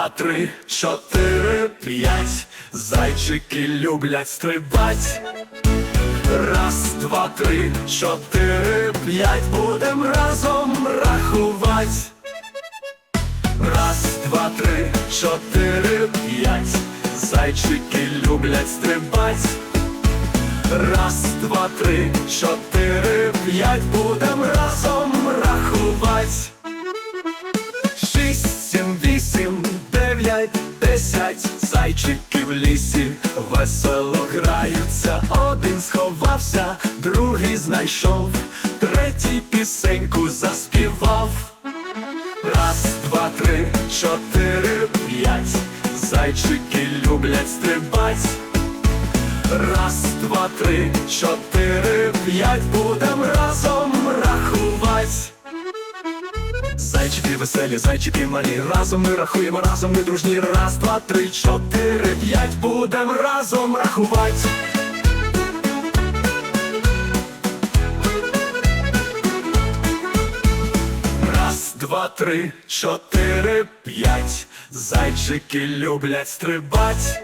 два, три, чотири, п'ять. Зайчики люблять стрибать. Раз, два, три, чотири, п'ять. Будем разом рахувать. Раз, два, три, чотири, п'ять. Зайчики люблять стрибать. Раз, два, три, чотири, п'ять. Будем в лісі весело граються. Один сховався, другий знайшов, третій пісеньку заспівав. Раз, два, три, чотири, п'ять. Зайчики люблять стрибать. Раз, два, три, чотири, п'ять. Будем разом веселі, зайчики малі, разом ми рахуємо, разом ми дружні. Раз, два, три, чотири, п'ять. Будем разом рахувати. Раз, два, три, чотири, п'ять. Зайчики люблять стрибать.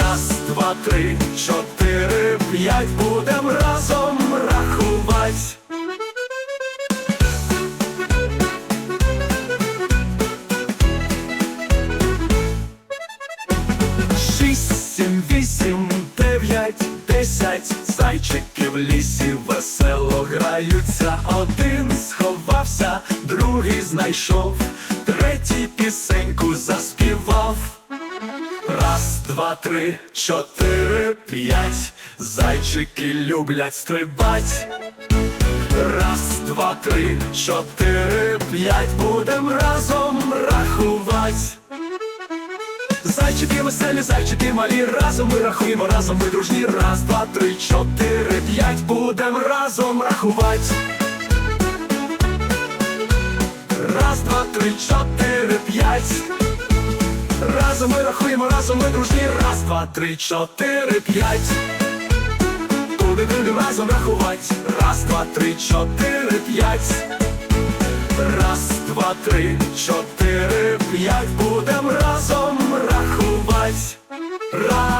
Раз, два, три, чотири, п'ять. Будем разом сім, вісім, дев'ять, десять. Зайчики в лісі весело граються. Один сховався, другий знайшов, третій пісеньку заспівав. Раз, два, три, чотири, п'ять. Зайчики люблять стрибать. Раз, два, три, чотири, п'ять. Будем разом рахувати. Зайчики веселі, зайчики малі, разом ми рахуємо, разом ми дружні. Раз, два, три, чотири, п'ять. Будем разом рахувати. Раз, два, три, чотири, п'ять. Разом ми рахуємо, разом ми дружні. Раз, два, три, чотири, п'ять. Будемо разом рахувати. Раз, два, три, чотири, п'ять. Раз, два, три, чотири, п'ять. Будем разом рахувати. Рахувати.